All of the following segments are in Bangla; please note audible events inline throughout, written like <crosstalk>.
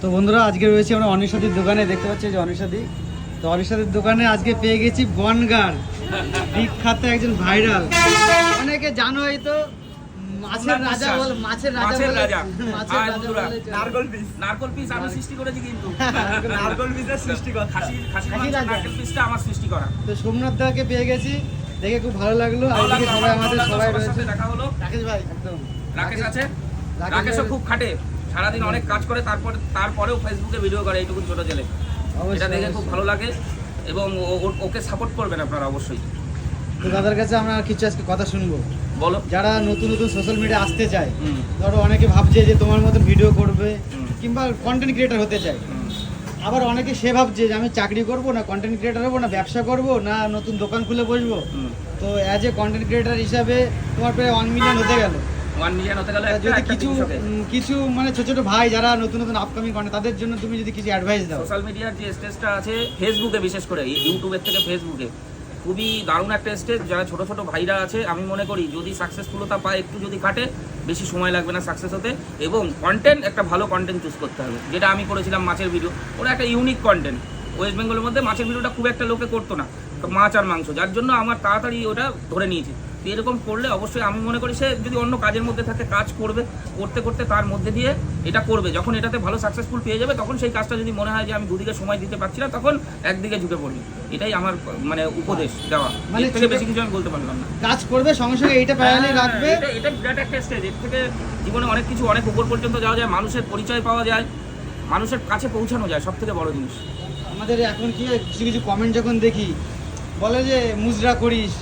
তো বন্ধুরা আজকে রয়েছে আমরা অনিশাদির দোকানে দেখতে পাচ্ছি যে অনিশাদি। তো অনিশাদির দোকানে আজকে পেয়ে গেছি বনগার বিখ্যাত একজন ভাইরাল। অনেকে জানো এই তো মাছের সোমনাথ রাজা বল মাছের রাজা মাছের রাজা। মাছের রাজা বন্ধুরা, বলে চলে। নারকল পিস নারকল পিস আমি সৃষ্টি করেছি কিন্তু। নারকল পিসের সৃষ্টি কথা খাসি খাসি খাসি মাংস, রাজা। নারকেল পিসটা আমার সৃষ্টি করা। তো সোমনাথ দাকে পেয়ে গেছি দেখে খুব ভালো লাগল। আর সবাই আমাদের সবাই রয়েছে। দেখা হলো। রাকেশ ভাই একদম। রাকেশ আছে? রাকেশও খুব খাটে। সারাদিন অনেক কাজ করে তারপরে তারপরেও ফেসবুকে ভিডিও করে এইটুকু ছোটো ছেলে এটা দেখে খুব ভালো লাগে এবং ওকে সাপোর্ট করবেন আপনারা অবশ্যই। তো দাদার কাছে আমরা কিছু আজকে কথা শুনব। বলো। যারা নতুন নতুন সোশ্যাল মিডিয়া আসতে চায় ধরো অনেকে ভাবছে যে তোমার মতো ভিডিও করবে কিংবা কন্টেন্ট ক্রিয়েটার হতে চায়। আবার অনেকে সে ভাবছে যে আমি চাকরি করব না কন্টেন্ট ক্রিয়েটার হব না ব্যবসা করব না নতুন দোকান খুলে বসবো। তো অ্যাজ এ কন্টেন্ট ক্রিয়েটার হিসাবে তোমার প্রায় ওয়ান মিলিয়ন হতে গেল। ওয়ান মিলিয়ন হতে গেলে যদি কিছু কিছু মানে ছোট ছোট ভাই যারা নতুন নতুন আপকামিং কন্টেন্ট তাদের জন্য তুমি যদি কিছু অ্যাডভাইস দাও। সোশ্যাল মিডিয়ার যে স্টেজটা আছে ফেসবুকে বিশেষ করে ইউটিউবের থেকে ফেসবুকে খুবই দারুণ একটা স্টেজ যারা ছোট ছোট ভাইরা আছে আমি মনে করি যদি সাকসেসফুলতা পায় একটু যদি কাটে বেশি সময় লাগবে না সাকসেস হতে। এবং কন্টেন্ট একটা ভালো কন্টেন্ট চুজ করতে হবে। যেটা আমি করেছিলাম মাছের ভিডিও ওটা একটা ইউনিক কন্টেন্ট ওয়েস্ট বেঙ্গলের মধ্যে মাছের ভিডিওটা খুব একটা লোকে করতো না। মাছ আর মাংস যার জন্য আমার তাড়াতাড়ি ওটা ধরে নিয়েছে। তো এরকম করলে অবশ্যই আমি মনে করি সে যদি অন্য কাজের মধ্যে থাকে কাজ করবে করতে করতে তার মধ্যে দিয়ে এটা করবে। যখন এটাতে ভালো সাকসেসফুল পেয়ে যাবে তখন সেই কাজটা যদি মনে হয় যে আমি দুদিকে সময় দিতে পারছি না তখন একদিকে ঝুঁকে পড়বি এটাই আমার মানে উপদেশ দেওয়া। মানে থেকে বেশি কিছু আমি বলতে পারলাম না। কাজ করবে সঙ্গে সঙ্গে এইটা প্যারালি হ্যাঁ, রাখবে। এটা- এটা বিরাট একটা স্টেজের থেকে জীবনে অনেক কিছু অনেক উপর পর্যন্ত যাওয়া যায় মানুষের পরিচয় পাওয়া যায় মানুষের কাছে পৌঁছানো যায় সব থেকে বড় জিনিস। আমাদের এখন কি কিছু কিছু কমেন্ট যখন দেখি বলে যে মুজরা করিস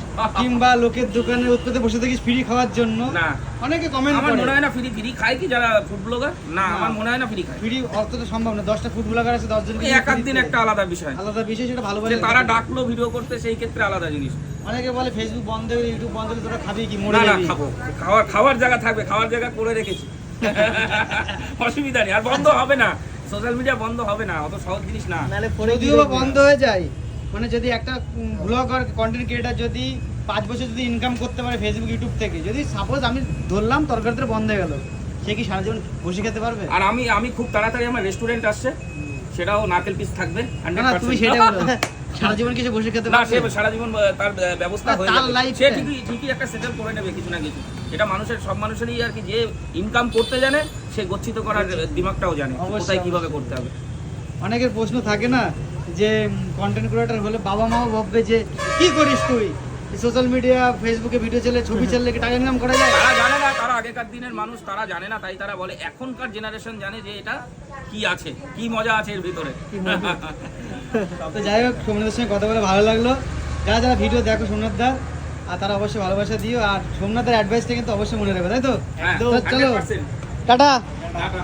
কিংবা লোকের দোকানে উৎপত্তি বসে থাকিস ফ্রি খাওয়ার জন্য। না। অনেকে কমেন্ট আমার করে। মনে হয় না ফ্রি ফ্রি খায় কি যারা ফুড ব্লগার না আমার মনে হয় না ফ্রি খায়। ফ্রি অতটা সম্ভব না। দশটা ফুড ব্লগার আছে দশজন ওই এক দিন একটা আলাদা বিষয়। আলাদা বিষয় সেটা ভালো যে তারা ডাকলো ভিডিও করতে সেই ক্ষেত্রে আলাদা জিনিস। অনেকে বলে ফেসবুক বন্ধ হয়ে ইউটিউব বন্ধ হলে তোরা খাবি কি মরে না না খাব। খাওয়ার খাওয়ার জায়গা থাকবে খাওয়ার জায়গা করে রেখেছি। <laughs> অসুবিধা নেই আর বন্ধ হবে না। সোশ্যাল মিডিয়া বন্ধ হবে না অত সহজ জিনিস না। যদিও বন্ধ হয়ে যায়। মানে যদি একটা ব্লগার কন্টেন্ট ক্রিয়েটার যদি পাঁচ বছর যদি ইনকাম করতে পারে ফেসবুক ইউটিউব থেকে যদি সাপোজ আমি ধরলাম তরকারিতে বন্ধ হয়ে গেল সে কি সারা জীবন বসে খেতে পারবে? আর আমি আমি খুব তাড়াতাড়ি আমার রেস্টুরেন্ট আসছে সেটাও নারকেল পিস থাকবে না তুমি 100% বলো। সারা জীবন কিছু বসে খেতে না সে সারা জীবন তার ব্যবস্থা হয়ে তার সে ঠিকই ঠিকই একটা সেটেল করে নেবে কিছু না কিছু। এটা মানুষের সব মানুষেরই আর কি যে ইনকাম করতে জানে সে গচ্ছিত করার দিমাগটাও জানে কোথায় কীভাবে করতে হবে। অনেকের প্রশ্ন থাকে না যে কন্টেন্ট ক্রিয়েটার হলে বাবা মাও ভাববে যে কি করিস তুই? সোশ্যাল মিডিয়া ফেসবুকে ভিডিও চলে ছবি চললে কি টাকা ইনকাম করা যায়? তারা জানে না তারা আগেকার দিনের মানুষ তারা জানে না তাই তারা বলে এখনকার জেনারেশন জানে যে এটা কি আছে কি মজা আছে এর ভিতরে। তো যাই হোক সোমনাথের সঙ্গে কথা বলে ভালো লাগল। যারা যারা ভিডিও দেখো সোমনাথ দা আর তারা অবশ্যই ভালোবাসা দিও আর সোমনাথের অ্যাডভাইসটা কিন্তু অবশ্যই মনে রাখবে তাই তো? হ্যাঁ। চলো। টাটা। টাটা।